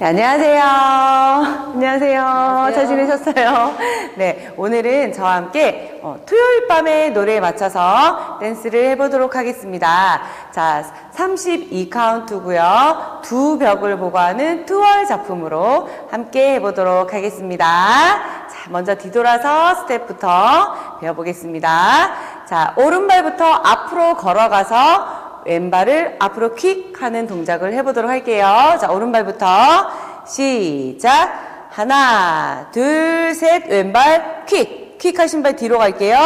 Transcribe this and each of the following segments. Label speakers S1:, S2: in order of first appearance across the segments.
S1: 네, 안녕하세요. 안녕하세요. 잘 지내셨어요? 네, 오늘은 저와 함께 어, 토요일 밤의 노래에 맞춰서 댄스를 해보도록 하겠습니다. 자, 32카운트고요. 두 벽을 보고 하는 투월 작품으로 함께 해보도록 하겠습니다. 자, 먼저 뒤돌아서 스텝부터 배워보겠습니다. 자, 오른발부터 앞으로 걸어가서 왼발을 앞으로 퀵 하는 동작을 해보도록 할게요. 자, 오른발부터 시작. 하나, 둘, 셋, 왼발 퀵. 퀵 하신 발 뒤로 갈게요.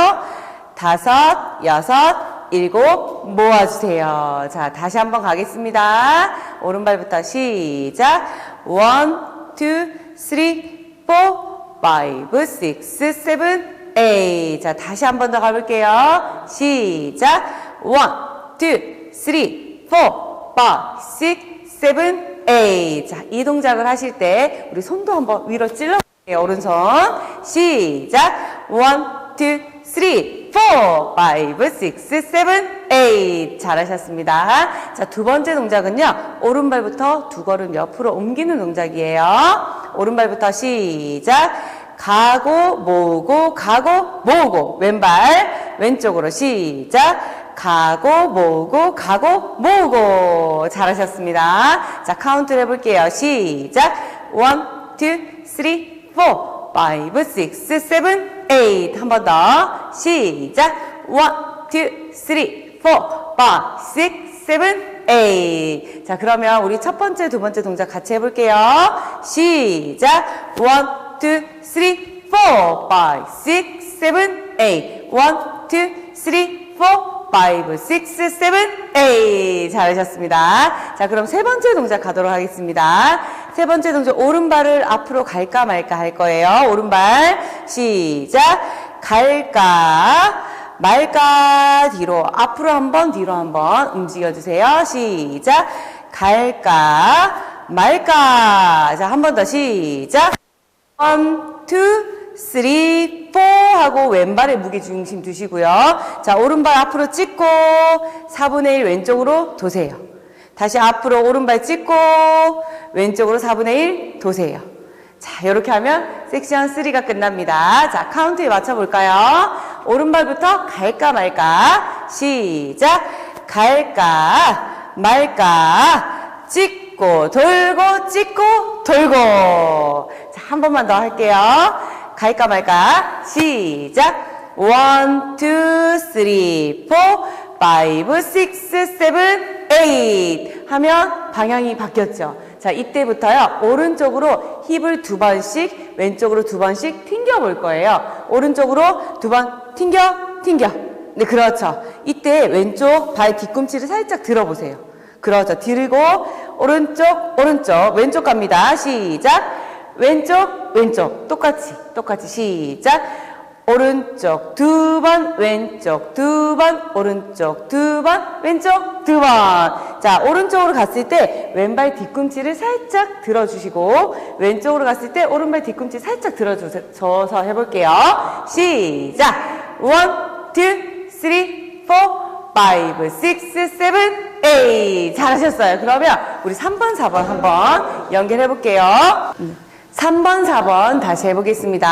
S1: 다섯, 여섯, 일곱, 모아주세요. 자, 다시 한번 가겠습니다. 오른발부터 시작. 원, 투, 쓰리, 포, 파이브, 식스, 세븐, 에이. 자, 다시 한번 더 가볼게요. 시작. 원, 투, 쓰리, 포, 3, 4, 세븐, 7, 8. 자, 이 동작을 하실 때 우리 손도 한번 위로 찔러볼게요. 오른손. 시작. 원투 쓰리 포 바이브 씩 세븐, 7, 8. 잘하셨습니다. 자, 두 번째 동작은요. 오른발부터 두 걸음 옆으로 옮기는 동작이에요. 오른발부터 시작. 가고 모으고, 가고 모으고. 왼발 왼쪽으로 시작 가고 모으고 가고 모으고 잘하셨습니다. 자 카운트를 해볼게요. 시작 원, 투, 쓰리, 포, 파이브, 식스, 세븐, 에잇 한번 더 시작 원, 투, 쓰리, 포, 파, 식스, 세븐, 에잇 자 그러면 우리 첫 번째 두 번째 동작 같이 해볼게요. 시작 원, two, three, four, five, six, seven, eight. One, two, three, 4, 5, 6, 7, 8. 잘하셨습니다. 자, 그럼 세 번째 동작 가도록 하겠습니다. 세 번째 동작, 오른발을 앞으로 갈까 말까 할 거예요. 오른발, 시작. 갈까, 말까, 뒤로. 앞으로 한 번, 뒤로 한 번 움직여주세요. 시작. 갈까, 말까. 자, 한 번 더 시작. 1, 2, 3, 뽀하고 왼발에 무게중심 두시고요. 자, 오른발 앞으로 찍고 4분의 1 왼쪽으로 도세요. 다시 앞으로 오른발 찍고 왼쪽으로 4분의 1 도세요. 자, 이렇게 하면 섹션 3가 끝납니다. 자, 카운트에 맞춰볼까요? 오른발부터 갈까 말까. 시작. 갈까 말까. 찍고 돌고 찍고 돌고. 자, 한 번만 더 할게요. 갈까 말까. 시작. 원, 투, 쓰리, 포, 파이브, 식스, 세븐, 에잇 하면 방향이 바뀌었죠. 자, 이때부터요. 오른쪽으로 힙을 두 번씩, 왼쪽으로 두 번씩 튕겨 볼 거예요. 오른쪽으로 두 번 튕겨, 튕겨. 네, 그렇죠. 이때 왼쪽 발 뒤꿈치를 살짝 들어보세요. 그렇죠. 들고 오른쪽 오른쪽 왼쪽 갑니다. 시작. 왼쪽 왼쪽 똑같이 똑같이 시작. 오른쪽 두 번, 왼쪽 두 번, 오른쪽 두 번, 왼쪽 두 번. 자, 오른쪽으로 갔을 때 왼발 뒤꿈치를 살짝 들어주시고, 왼쪽으로 갔을 때 오른발 뒤꿈치 살짝 들어줘서 해볼게요. 시작. 원, 투, 쓰리, 포, 파이브, 식스, 세븐, 에이. 잘하셨어요. 그러면 우리 3번, 4번 한번 연결해 볼게요. 3번, 4번 다시 해보겠습니다.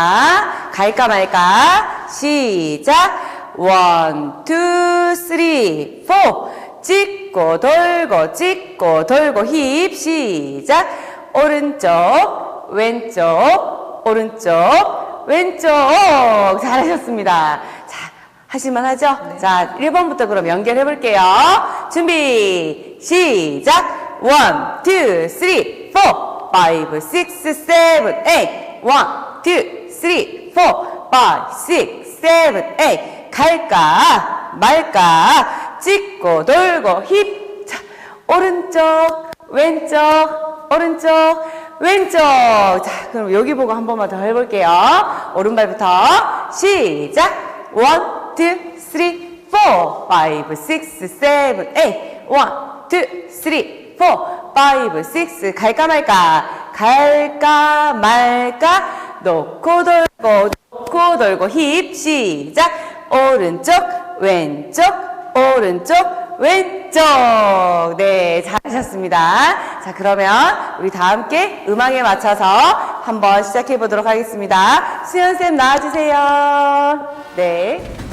S1: 갈까 말까. 시작. 원, 투, 쓰리, 포. 찍고 돌고 찍고 돌고 힙 시작. 오른쪽, 왼쪽, 오른쪽, 왼쪽. 잘하셨습니다. 자, 하실만 하죠? 자, 1번부터 그럼 연결해 볼게요. 준비, 시작. 원, 투, 쓰리, 포, 파이브, 식스, 세븐, 에잇. 원, 투, 쓰리, 포, 파이브, 식스, 세븐, 에잇. 갈까, 말까, 찍고, 돌고, 힙. 자, 오른쪽, 왼쪽, 오른쪽, 왼쪽. 자, 그럼 여기 보고 한 번만 더 해볼게요. 오른발부터 시작. 원, 투, 쓰리, 포, 파이브, 식스, 세 4, 5, 6 갈까 말까? 갈까 말까? 놓고 돌고 놓고 돌고. 힙 시작. 오른쪽 왼쪽 오른쪽 왼쪽. 네 잘하셨습니다. 자 그러면 우리 다 함께 음악에 맞춰서 한번 시작해 보도록 하겠습니다. 수연쌤 나와주세요. 네.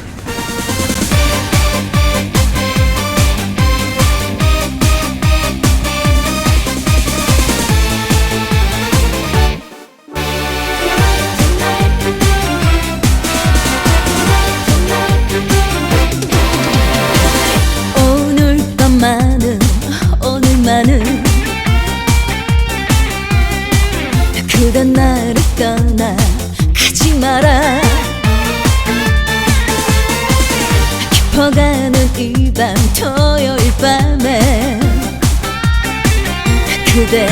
S2: 그대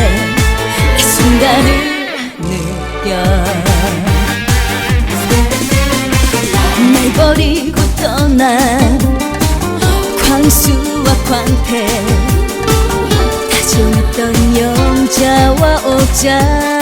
S2: 그 순간을 느껴. 날 버리고 떠난 광수와 광태 다정했던 영자와 옥자.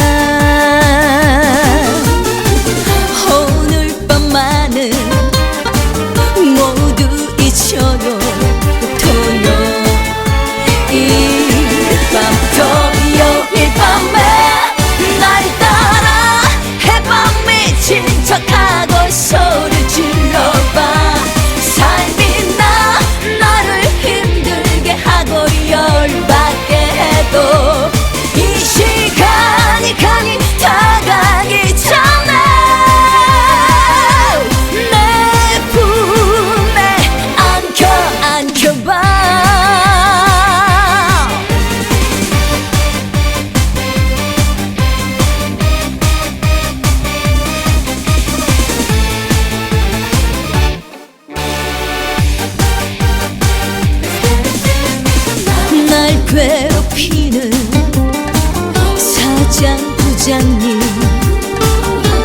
S2: 장님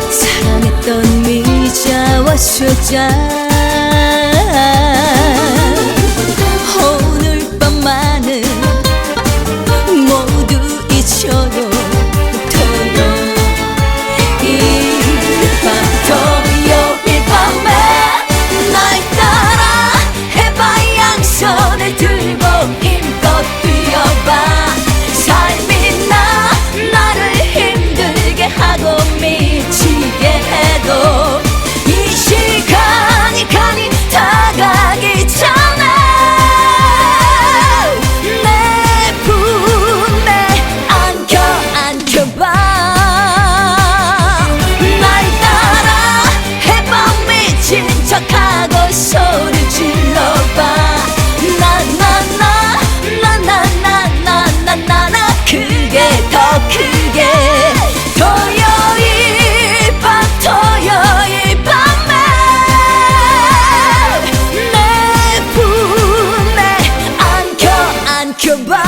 S2: 사랑했던 미자와 쇼장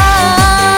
S2: love